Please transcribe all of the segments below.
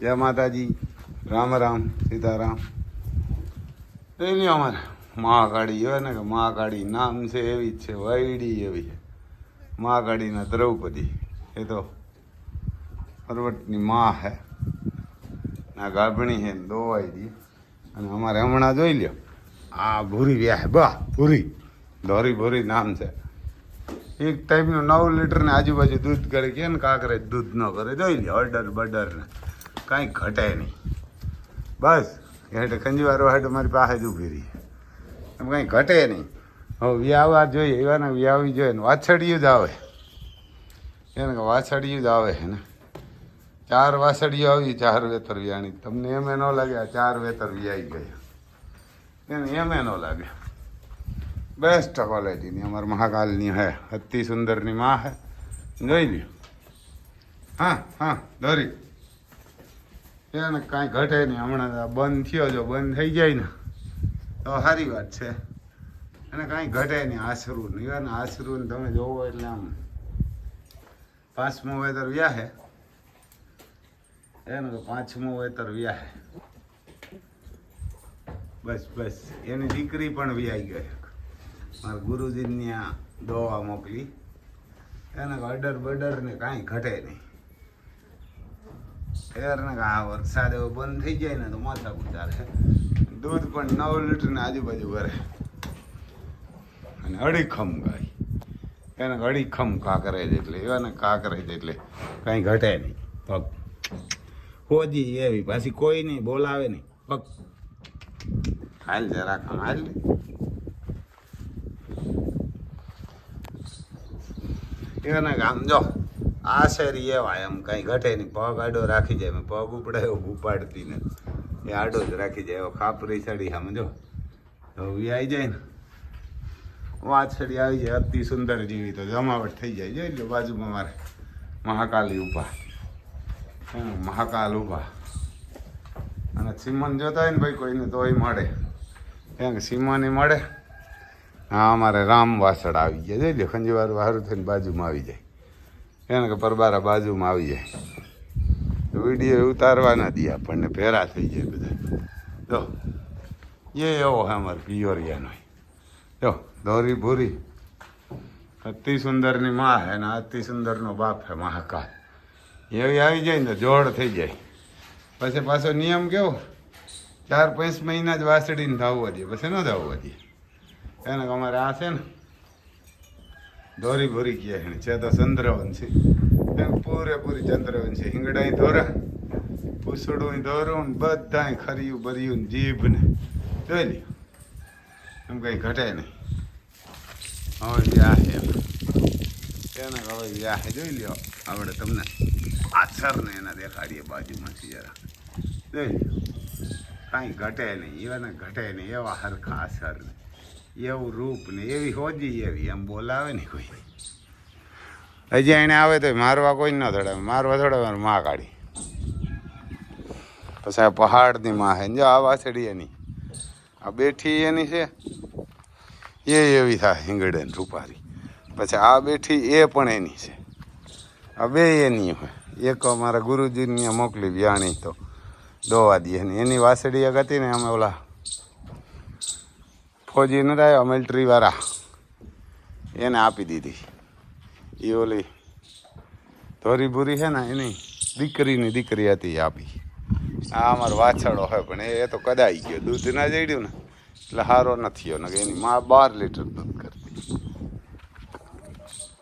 જય માતાજી. રામ રામ, સીતારામ. એની અમારે મહાકાળી હોય ને કે મહાકાળી નામ છે, એવી જ છે, વાયડી એવી છે. મહાકાળીના દ્રૌપદી. એ તો પર્વતની મા હે. ના ગાભણી હે દોવાઈ દી. અને અમારે હમણાં જોઈ લ્યો. આ ભૂરી વ્યા બા, ભૂરી. ધોરી ભૂરી નામ છે. એક ટાઈપનું નવ લીટર ને આજુબાજુ દૂધ કરે. કે ને કાંકરે દૂધ ન કરે. જોઈ લ્યો ઓર્ડર બર્ડર ને. કાંઈ ઘટે નહીં. બસ એટલે ખંજવારો હાટ મારી પાસે જ ઊભી રહી. એમ કાંઈ ઘટે નહીં. હવે વ્યાવા જોઈએ, એવાને વ્યાવી જોઈએ ને વાછડિયું જ આવે. એને વાછડિયું જ આવે ને. ચાર વાછડીઓ આવી, ચાર વેતર વ્યાણી. તમને એમ ન લાગે, આ ચાર વેતર વ્યાઈ ગયા. એને એમ ન લાગે. બેસ્ટ ક્વોલિટીની અમારા મહાકાલની હે, અતિ સુંદરની માં હે. જોઈ લ્યો. હા હા, દોરી. એને કાંઈ ઘટે નહીં. હમણાં બંધ થયો. જો બંધ થઈ જાય ને, તો સારી વાત છે. અને કાંઈ ઘટે નહીં. આશરું નહીં આશરું ને તમે જોવો એટલે આમ પાંચમું વેતર વ્યાહે. એને તો પાંચમું વેતર વ્યાહે. બસ બસ. એની દીકરી પણ વ્યાઈ ગઈ. મારા ગુરુજીની આ દવા મોકલી. એને અડર બડર ને કાંઈ ઘટે નહીં. ફેર ને આ વરસાદ એવો બંધ થઈ જાય ને તો માથા ઉતારે દૂધ પણ નવ લીટર ને આજુબાજુ કરે અને અડીખમ ગાય. એને અડીખમ કાકરે એટલે, એવાને કાકરે એટલે કાંઈ ઘટે નહીં. પગ. હોજી એવી, પાછી કોઈ નહીં, બોલાવે નહીં. પગ. હાલ આમ હાલ. ને. ગામ જો. આ શેરી એવા એમ કાંઈ ઘટે નહીં. પગ આડો રાખી જાય પગ ઉપડે ઉપાડતી ને. એ આડો જ રાખી જાય, એવો ખાપરી ચડી સમજો જો. ઈ આવી જાય ને. વાછડી આવી જાય, અતિ સુંદર જેવી તો જમાવટ થઈ જાય. જોઈ લો બાજુમાં મારે મહાકાલી ઊભા મહાકાલ ઊભા અને સિમન જોતા હોય ને ભાઈ કોઈને તોય મળે. એમ સિમની મળે. હા, અમારે રામ વાસળ આવી ગયા. જોઈ લો ખંજીવાર વારું થઈને બાજુમાં આવી જાય. એને કે પરબારા બાજુમાં આવી જાય. વીડિયો ઉતારવા ના દે આપણને ભેરા થઈ જાય બધા. જો, એ એવો અમારે પિયોરિયાનો. જો, દોરી ભૂરી. અતિ સુંદરની માં હે ને અતિ સુંદરનો બાપ હે મહાકાલ. એવી આવી જાય ને જોડ થઈ જાય. પછી પાછો નિયમ કેવો? ચાર પાંચ મહિના જ વાસડીને ધાવવા દે. પછી ન ધાવવા દે. એને અમારે આ છે ને દોરી ભૂરી ગયા હેણ છે તો ચંદ્રવંશી પૂરેપૂરી ચંદ્રવંશી હિંગડાઈ ધોરા પૂસડું ધોરું બધા ખર્યું બર્યું ને જીભ ને જોઈ લી એમ કંઈ ઘટે નહીં. હવે વ્યાહ એમ. એને હવે વ્યાહ જોઈ લ્યો. આપણે તમને. આછર ને એના દેખાડીએ બાજુમાંથી જરા. જોઈ લ્યો. કાંઈ ઘટે નહીં. એવાને ઘટે નહીં. એવા હરખા આછર ને એવું રૂપ ને એવી હોજી એવી, એમ બોલાવે ને કોઈ. હજી એને આવે તો મારવા કોઈ ન થોડા મારવા દોડાવે માં કાઢી. પછી આ પહાડની માં હે જો આ વાછડી એની. આ બેઠી એની છે. એ એવી થાય હિંગડે ને રૂપારી. પછી આ બેઠી એ પણ એની છે. આ બે એની હોય. એક અમારા ગુરુજીને મોકલી વ્યાણી તો દોવા દઈએ એની વાસળી એક હતી ને, અમે ઓલા ફોજી ન આવ્યા મિલિટરી એને આપી દીધી. એ ઓલી ધોરી ભૂરી છે ને, એની દીકરીની દીકરી હતી આપી. આ અમારો વાછડો હોય પણ એ તો કદાઈ ગયો, દૂધ ના જડ્યું ને, એટલે સારો નથી ને કે એની માં બાર લીટર દૂધ કરતી.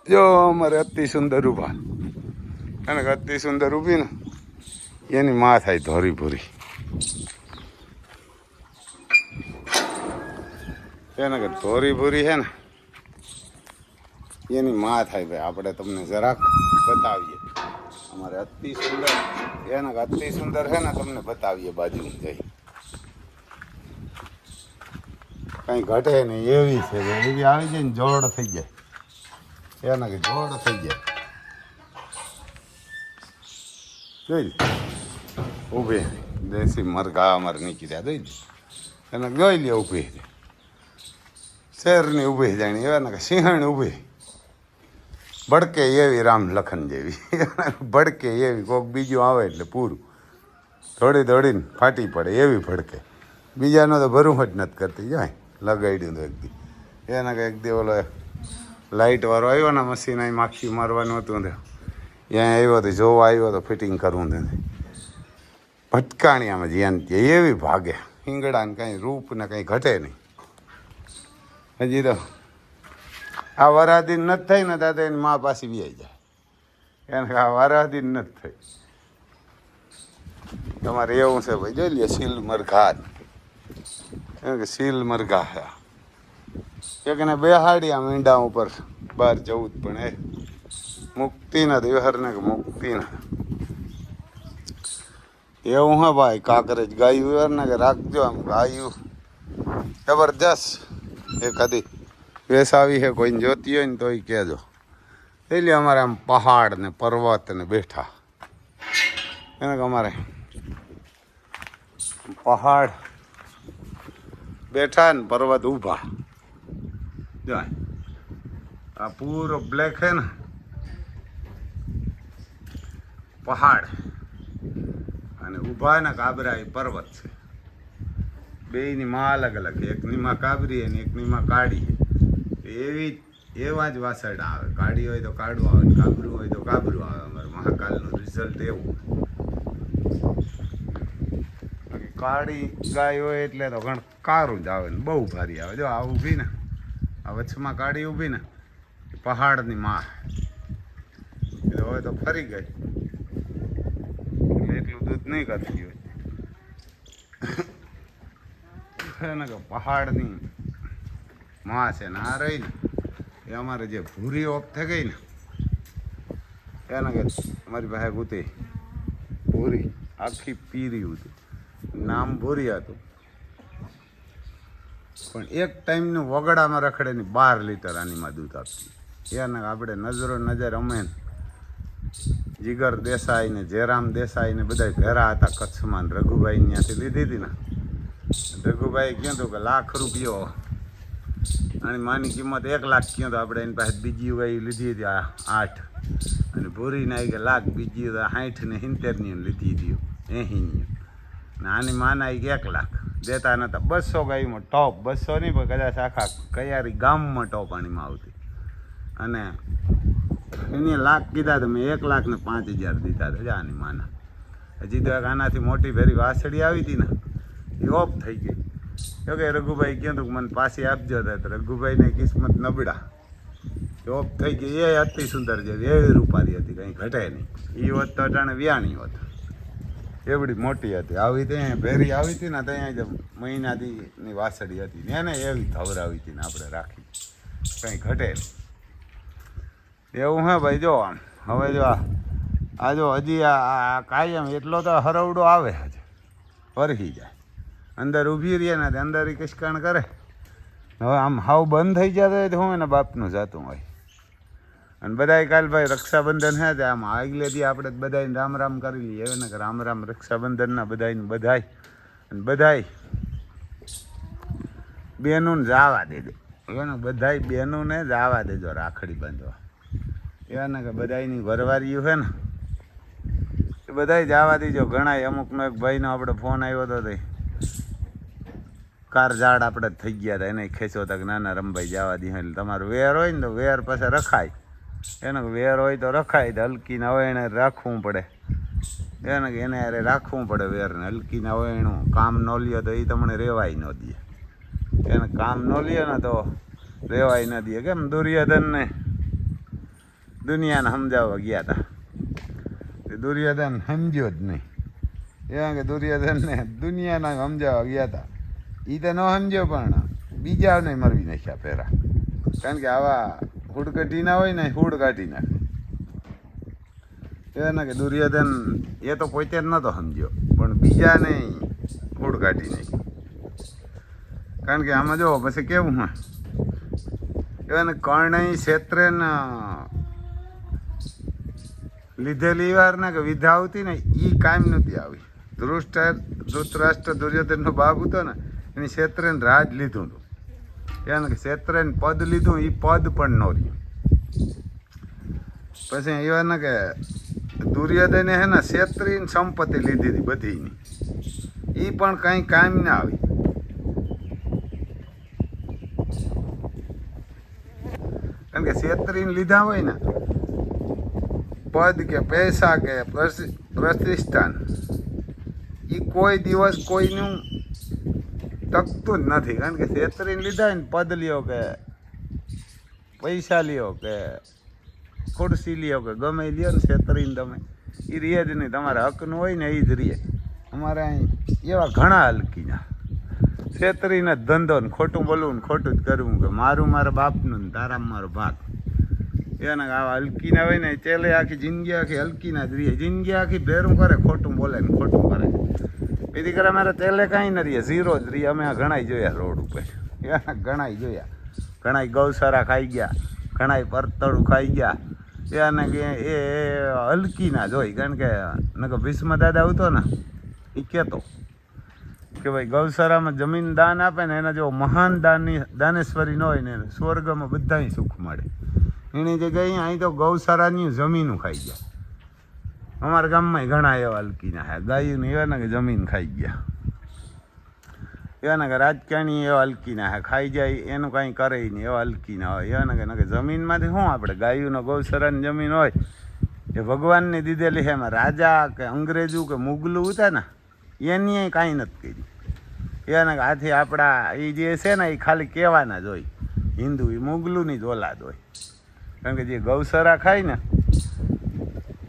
જો અમારે અતિ સુંદર ઊભા. એને અતિ સુંદર ઊભી ને, એની માં થાય ધોરી ભૂરી એને કે ધોરી ભૂરી છે ને, એની માં થાય ભાઈ. આપણે તમને જરાક બતાવીએ. અમારે અતિ સુંદર, એને કે અતિ સુંદર છે ને, તમને બતાવીએ બાજુ જઈ. કઈ ઘટે નહીં, એવી છે એવી આવી જાય ને, જોડ થઈ જાય. એને કે જોડ થઈ જાય. જોઈ. ઊભી દેશી મરઘા અમારે નીકળ્યા, જોઈ. એને જોઈ લે, ઊભી શેરની ઊભી જાણી? એવા કે સિંહણ ઊભી. ભડકે એવી રામ લખન જેવી. ભડકે એવી કોઈક બીજું આવે એટલે પૂરું. થોડી દોડીને ફાટી પડે, એવી ભડકે. બીજાનો તો ભરું જ નથી કરતી, જાય, લગાડ્યું તો એક દી. એના કંઈક દી ઓલો લાઇટવાળો આવ્યો ને મશીન અહીં માખી મારવાનું હતું ને. ત્યાં આવ્યો તો જોવા આવ્યો તો ફિટિંગ કરવું ને. ભટકાણી આમાં જ્યાં ત્યાં, એવી ભાગે. હિંગડા ને કંઈ રૂપ ને કંઈ ઘટે નહીં. હજી તો આ વરાધી નથી થઈ ને ત્યાં એની મા પાછી આવી જાય. એને કે આ વરાધી નથી થઈ તમારે એવું છે ભાઈ, જોઈ લે સીલ મરઘા એમ કે સીલ મરઘા હે એક ને બેહાડી આ મીંડા ઉપર બહાર જવું જ પણ એ મુક્તિ ના દેવહર ને કે મુક્તિ ના એવું હે ભાઈ, કાંકરેજ ગાયું ને કે રાખજો આમ ગાયું. જબરજસ્ત. એ કદી વેસાવી છે, કોઈને જોતી હોય ને તોય કહેજો. એટલે અમારે આમ પહાડ ને પર્વત ને બેઠા. એને અમારે પહાડ બેઠા ને પર્વત ઊભા. જાય આ. પૂરો બ્લેક હે ને. પહાડ. અને ઊભા ને કાબરા એ પર્વત છે. બેયની માં અલગ અલગ છે. એકની માં કાબરી અને એકની માં છે. એવી એવા જ વાસરડા આવે. કાળી હોય તો કાળું આવે, કાબરું હોય તો કાબરું આવે. અમારે મહાકાલનું રિઝલ્ટ એવું. કાળી ગાય હોય એટલે તો ઘણ કારું જ આવે ને, બહુ ભારી આવે. જો આ ઊભી ને, આ વચ્છમાં કાળી ઊભી ને પહાડની માં. હવે તો ફરી ગઈ. એટલે એટલું દૂધ નહીં કરતી હોય. કે પહાડની માં છે ને આ રહી ને, એ અમારે જે ભૂરી ઓફ થઈ ગઈ ને, એને કે અમારી પાસે ગુતી ભૂરી, આખી પીરી હતી નામ ભૂરી હતું. પણ એક ટાઈમનું વગડામાં રખડે ની બાર લીટર આનીમાં દૂધ આપતી. એને આપણે નજરો નજર અમે જીગર દેસાઈ ને જયરામ દેસાઈ ને બધા ભેરા હતા, કચ્છમાં રઘુભાઈ ત્યાંથી લીધી હતી ને. કહ્યું હતું કે લાખ રૂપિયો. અને માની કિંમત એક લાખ કહ્યું તો આપણે એની પાસે બીજી ગાય લીધી હતી આઠ. અને ભૂરી નાઈ કે લાખ બીજી તો સાઠ ને સિત્તેરની લીધી હતી. એંહીની ને આની માના કે એક લાખ. દેતા નતા. બસો ગાયમાં ટોપ બસો નહીં પણ કદાચ આખા કયારી ગામમાં ટોપ આણીમાં આવતી. અને એને લાખ કીધા તો મેં એક લાખ ને પાંચ હજાર દીધા હતા. આની માના. હજી તો એક આનાથી મોટી ભેરી વાસળી આવી હતી ને. ઓફ થઈ ગઈ. તો કે રઘુભાઈ હતું કે મને પાછી આપજો તો રઘુભાઈને કિસ્મત નબળા. જોબ થઈ ગઈ. એ અતિ સુંદર છે. એવી રૂપારી હતી, કંઈ ઘટે નહીં. એ હોત તો અટાણે વ્યાણી હોત. એવડી મોટી હતી. આવી ત્યાં ભેરી આવી હતી ને ત્યાં જ મહિનાથી વાસળી હતી. ને એને એવી ધવરાવી હતી ને આપણે રાખી. કંઈ ઘટે નહીં. એવું હે ભાઈ, જો આમ. હવે જો આ જો હજી આ કાયમ એટલો તો હરવડો આવે હજી. વરહી જાય. અંદર ઊભી રહીએ ને અંદર એ કિસકાણ કરે. હવે આમ હાવ બંધ થઈ જતો હોય તો હું એના બાપનું જાતું હોય. અને બધાય કાલ ભાઈ રક્ષાબંધન હે તે આમ આગલે દી આપણે બધાને રામ રામ કરી લઈએ. એને ને કે રામ રામ રક્ષાબંધનના બધાને બધાય અને બધાય બેનું જવા દેજો. એને બધાય બહેનોને જવા દેજો રાખડી બાંધવા. એવા ને કે બધાયની વરવારીયું છે ને, એ બધાય જવા દેજો. ઘણા અમુકનો એક ભાઈનો આપણે ફોન આવ્યો હતો તે કાર ઝાડ આપણે થઈ ગયા હતા. એને ખેંચો તક નાના રમભાઈ જવા દે એટલે તમારું વેર હોય ને તો વેર પાસે રખાય. એને વેર હોય તો રખાય તો હલકીને હવે એને રાખવું પડે. એને એને અરે રાખવું પડે વેરને. હલકીને હવે એનું કામ ન લ્યો તો એ તમને રેવાય ન દે. એને કામ ન લ્યો ને તો રેવાય ન દે. કેમ? દુર્યોધનને દુનિયાને સમજાવવા ગયા હતા. દુર્યોધન સમજ્યો જ નહીં. એવા કે દુર્યોધનને દુનિયાના સમજાવવા ગયા હતા. એ તો ન સમજ્યો પણ બીજાને મરવી નાખ્યા પહેરા કારણ કે આવા હુડકટી ના હોય ને, હુડ કાઢી નાખે. એને કે દુર્યોધન એ તો પોતે જ નહોતો સમજ્યો, પણ બીજાને હુડ કાઢી નાખી કારણ કે આમાં જો પછી કેવું હા? ને કર્ણ ક્ષેત્રે ને લીધેલી વાર ને કે વિધા આવતી ને એ કાયમ નહોતી આવી. ધૃષ્ટ, ધૃતરાષ્ટ્ર દુર્યોધનનો બાપ હતો ને એની ક્ષેત્રે રાજ લીધું હતું. એને કે ક્ષેત્રે પદ લીધું એ પદ પણ ન રહ્યું. પછી એવા ને કે દુર્યોધને હે ને ક્ષેત્રીની સંપત્તિ લીધી હતી બધીની. એ પણ કંઈ કામ ના આવી. કારણ કે ક્ષેત્રીને લીધા હોય ને, પદ કે પૈસા કે પ્રતિ- પ્રતિષ્ઠાન એ કોઈ દિવસ કોઈનું ટકતું જ નથી. કારણ કે છેતરીને લીધા હોય ને પદ લ્યો કે પૈસા લ્યો કે ખુરશી લ્યો કે ગમે લ્યો ને છેતરીને તમે. એ રીએ જ નહીં. તમારા હકનું હોય ને એ જ રીએ અમારે અહીં એવા ઘણા હલકીના. છેતરીને ધંધો ને ખોટું બોલવું ને ખોટું જ કરવું કે મારું મારા બાપનું ને તારા મારો ભાગ. એના આવા હલકીના હોય ને ચેલે આખી જિંદગી આખી હલકીના જ રહીએ જિંદગી આખી ભેરું કરે, ખોટું બોલે ને ખોટું કરે. એ દીકરા મારે તેલે કાંઈ ન રહીએ ઝીરો જ રહીએ. અમે ઘણાય જોયા રોડ ઉપર. ઘણાય જોયા. ઘણાય ગૌસારા ખાઈ ગયા, ઘણાય પરતળું ખાઈ ગયા. એને કે એ એ હલકીના જોઈ, કારણ કે નકર ભીષ્મ દાદા આવતો ને એ કહેતો કે ભાઈ ગૌશાળામાં જમીન દાન આપે ને એના જેવો મહાન દાનની દાનેશ્વરી ન હોય ને સ્વર્ગમાં બધાય સુખ મળે. એની જગ્યાએ અહીં તો ગૌશાળાની જમીનું ખાઈ ગયા. અમારા ગામમાં ઘણા એવા હલકીના હે ગાયું એવા ને કે જમીન ખાઈ ગયા. એવા ને કે રાજકારણી એવા હલકીના હે ખાઈ જાય, એનું કાંઈ કરે નહીં એવા હલકીના હોય. એવાના કે ના કે જમીનમાંથી શું આપણે? ગાયુંનો ગૌસરાની જમીન હોય. એ ભગવાનને દીધેલી છે એમાં રાજા કે અંગ્રેજું કે મુગલું હતા ને, એની કાંઈ નથી કરી. એના કે આથી આપણા એ જે છે ને એ ખાલી કહેવાના જ હોય. હિન્દુ એ મુગલુંની જ ઓલાદ હોય. કારણ કે જે ગૌસરા ખાય ને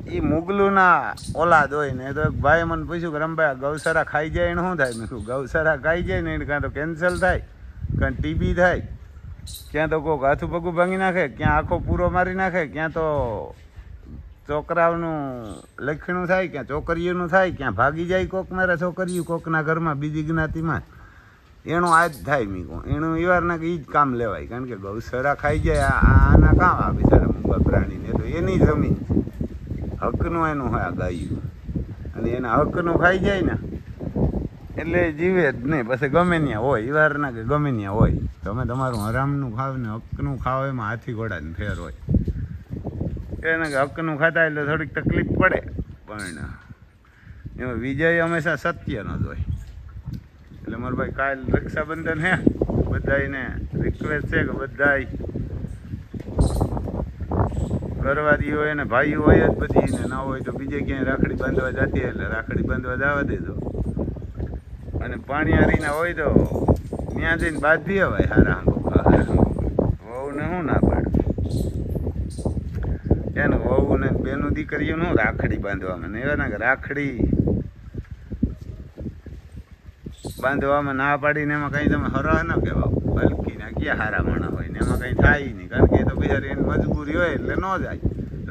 એ મુગલુના ઓલાદ હોય ને, તો એક ભાઈ મને પૂછ્યું કે રમભાઈ, આ ગૌસરા ખાઈ જાય ને શું થાય? મેં ગૌસરા ખાઈ જાય ને કાં તો કેન્સલ થાય કાં ટીબી થાય. ક્યાં તો કોઈક હાથું પગું ભાંગી નાખે, ક્યાં આખો પૂરો મારી નાખે, ક્યાં તો છોકરાઓનું લખણું થાય, ક્યાં છોકરીઓનું થાય, ક્યાં ભાગી જાય કોક મારા છોકરીઓ, કોકના ઘરમાં બીજી જ્ઞાતિમાં. એનું આ જ થાય મી કહું એનું એવારના કે એ જ કામ લેવાય. કારણ કે ગૌસરા ખાઈ જાય આના કામ આ બિચારા મુંબા પ્રાણીને. તો એની જમીન. હકનું એનું હોય આ ગાયું. અને એના હકનું ખાઈ જાય ને, એટલે જીવે જ નહીં. પછી ગમે ત્યાં હોય ઈવારના કે ગમે ત્યાં હોય. તમે તમારું હરામનું ખાવ ને હકનું ખાવ, એમાં હાથી ઘોડાને ફેર હોય. એને કે હકનું ખાતા એટલે થોડીક તકલીફ પડે. પણ એમાં વિજય હંમેશા સત્યનો જ હોય. એટલે મારો ભાઈ કાલ રક્ષાબંધન હે. બધાને રિક્વેસ્ટ છે કે બધાય ઘરવાળી હોય ને ભાઈ હોય જ બધી ને ના હોય તો બીજે ક્યાંય રાખડી બાંધવા જતી એટલે રાખડી બાંધવા જવા દેજો. અને પાણીયારીના હોય તો ત્યાં જઈને બાંધી અવાય હારા વહુ ને હું ના પાડ. એને વહુ ને બેનું દીકરીઓનું રાખડી બાંધવામાં એવા ના રાખડી બાંધવામાં ના પાડીને એમાં કંઈ તમે હરહ ન કહેવાય ના ક્યાં હારા માણા હોય ને એમાં કંઈ થાય નહીં. કારણ કે એ તો બિચારી એની મજબૂરી હોય એટલે ન જાય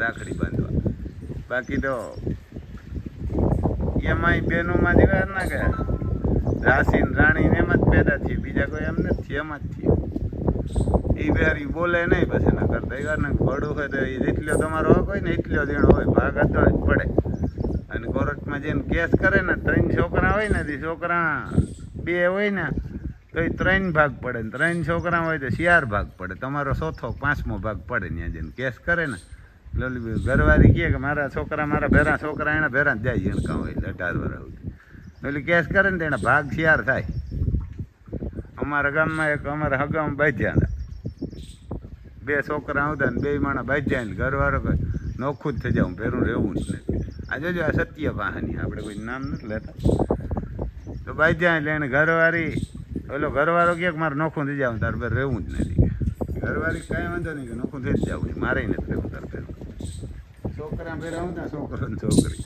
રાખડી બાંધવા. બાકી તો એમાંય બેનોમાં જેવા ના કે રાશિ ને રાણી ને એમ જ પેદા થઈએ બીજા કોઈ એમ નથી એમ જ થયું. એ બિહારી બોલે નહીં પછી ના કરતા એ ને ઘોડું હોય તો એ જેટલો તમારો હક હોય ને એટલો જેણો હોય. ભાગ હતો જ પડે. અને કોર્ટમાં જેને કેસ કરે ને ત્રણ છોકરા હોય ને છોકરા બે હોય ને, તો એ ત્રણ ભાગ પડે ને, ત્રણ છોકરા હોય તો ચાર ભાગ પડે. તમારો ચોથો, પાંચમો ભાગ પડે ત્યાં જઈને. કેસ કરે ને લોલી ઘરવાળી કહે કે મારા છોકરા, મારા ભેરા છોકરા, એના ભેરા જાય એણકા હોય એટલે અઢાર વર્ષ સુધી. કેસ કરે ને તો એના ભાગ ચાર થાય. અમારા ગામમાં એક, અમારા હગામ બાજ્યા હતા બે છોકરા આવતા ને, બે માણા બાજ્યા ને, ઘરવાળો કહે, નોખું જ થઈ જાઉં, ભેરું રહેવું જ નથી. આ જોજો આ સત્ય વાહની, આપણે કોઈ નામ નથી લેતા. તો બાજ્યા એટલે એને ઘરવાળી, ઓલો ઘરવાળો કહે કે મારે નોખું થઈ જાવ તાર ભેર રહેવું જ નથી ઘરવાળી કાંઈ વાંધો નહીં કે નોખું થઈ જ જવું છે, મારે નથી રહેવું તાર ભેર છોકરા ભેરા આવતા છોકરો ને છોકરી.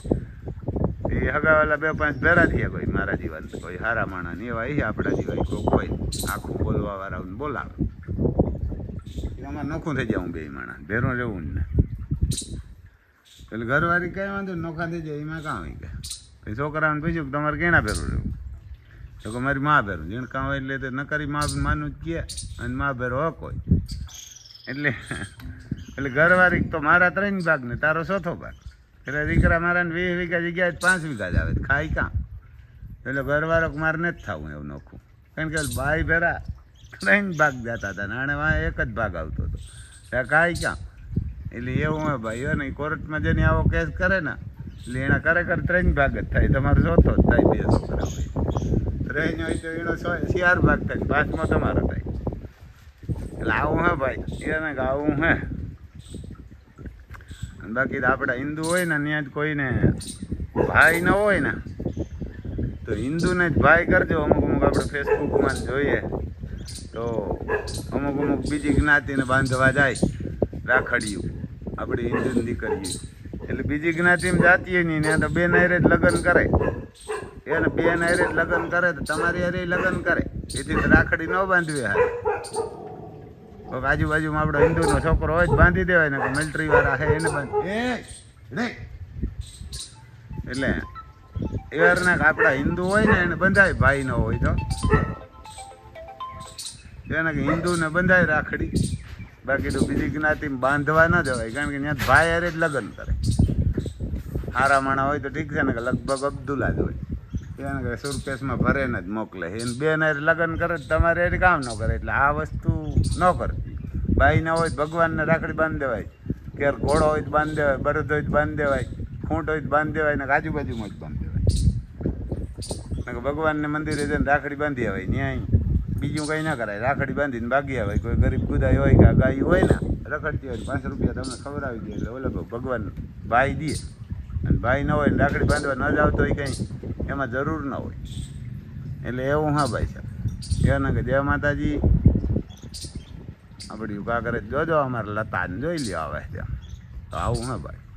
એ હગાવાલા બે પાંચ ભેરા થયા કોઈ મારા જીવન કોઈ હારા માણા ને એવા, એ આપણા જીવાય કોઈ કોઈ આખું બોલવા. વાળાને બોલાવે એમાં નોખું થઈ જાઉં બે માણા ભેરું રહેવું ને એટલે ઘરવાળી કઈ વાંધો નોખા થઈ જાય, એમાં કાં હોય કે. છોકરાને પૂછ્યું કે તમારે કેના ભેરું રહેવું? તો કે મારી મા ભેરું કામ હોય એટલે તો નકરી મા માનું જ કહે અને મા ભેરો હક હોય એટલે એટલે ઘરવાળી તો મારા ત્રણ ભાગ ને તારો ચોથો ભાગ. એટલે દીકરા મારા ને વીસ વીઘા જગ્યાએ પાંચ વીઘા જ આવે ખાઈ કાં એટલે ઘરવાળો મારે નથી થવું એવું નોખું. કારણ કે ભાઈ ભેરા ત્રણ ભાગ જતા હતા ને આણે વાં એક જ ભાગ આવતો હતો. ત્યાં કાંઈ ક્યાં એટલે એવું હોય ભાઈ હોય ને કોર્ટમાં જેને આવો કેસ કરે ને, એટલે એના ખરેખર ત્રણ ભાગ જ થાય. તમારો ચોથો જ થાય, બે છોકરા ત્રણ હોય તો એનો શિયાર ભાગ થાય પાંચમો તમારો થાય. એટલે આવું હે ભાઈ, એને આવું હે. બાકી આપણા હિન્દુ હોય ને ત્યાં જ કોઈને ભાઈ ન હોય ને, તો હિન્દુને જ ભાઈ કરજો અમુક અમુક આપણે ફેસબુકમાં જોઈએ. તો અમુક અમુક બીજી જ્ઞાતિને બાંધવા જાય, રાખડિયું. આપણી હિન્દુની દીકરીઓ એટલે બીજી જ્ઞાતિમાં જાતીય નહીં ત્યાં તો બે નાયરે જ લગ્ન કરે એને બેન હારે જ લગ્ન કરે તો તમારી હારે લગ્ન કરે. એથી રાખડી ન બાંધવી હારે. કોઈક આજુબાજુમાં આપણો હિન્દુનો છોકરો હોય જ બાંધી દેવાય ને મિલિટરી વાળા હે એને બાંધી એટલે એવારના કે આપણા હિન્દુ હોય ને એને બંધાય ભાઈ ન હોય તો. એને કે હિન્દુને બંધાય રાખડી. બાકી તો બીજી જ્ઞાતિમાં બાંધવા ન જવાય કારણ કે ત્યાં ભાઈ હારે જ લગ્ન કરે. હારા માણા હોય તો ઠીક છે ને કે લગભગ અબ્દુલ્લા જ હોય. એને કે સુરકેશમાં ભરેને જ મોકલે એને બેન લગ્ન કરે તમારે એને કામ ન કરે. એટલે આ વસ્તુ ન કરતી. ભાઈ ના હોય ભગવાનને રાખડી બાંધી દેવાય. ઘેર ઘોડો હોય તો બાંધી દેવાય બળદ હોય તો બાંધી દેવાય, ખૂંટ હોય તો બાંધી દેવાય ને આજુબાજુમાં જ બાંધી દેવાય. કે ભગવાનને મંદિરે જઈને રાખડી બાંધી આવે ન્યાય બીજું કંઈ ના કરાય. રાખડી બાંધીને ભાગી આવે કોઈ ગરીબ ગુદાઈ હોય કે ગાય હોય ને, રખડતી હોય પાંચસો રૂપિયા તમને ખવડાવી દે. એટલે ઓલો ભગવાન ભાઈ દે. અને ભાઈ ન હોય રાખડી બાંધવા ન જાવતો હોય કંઈ એમાં જરૂર ન હોય. એટલે એવું હા ભાઈ સાહેબ. એને કે જય માતાજી. આપણી યુગા કરે જોજો અમારે લતાને જોઈ લ્યો આવે ત્યાં. તો આવું હા ભાઈ.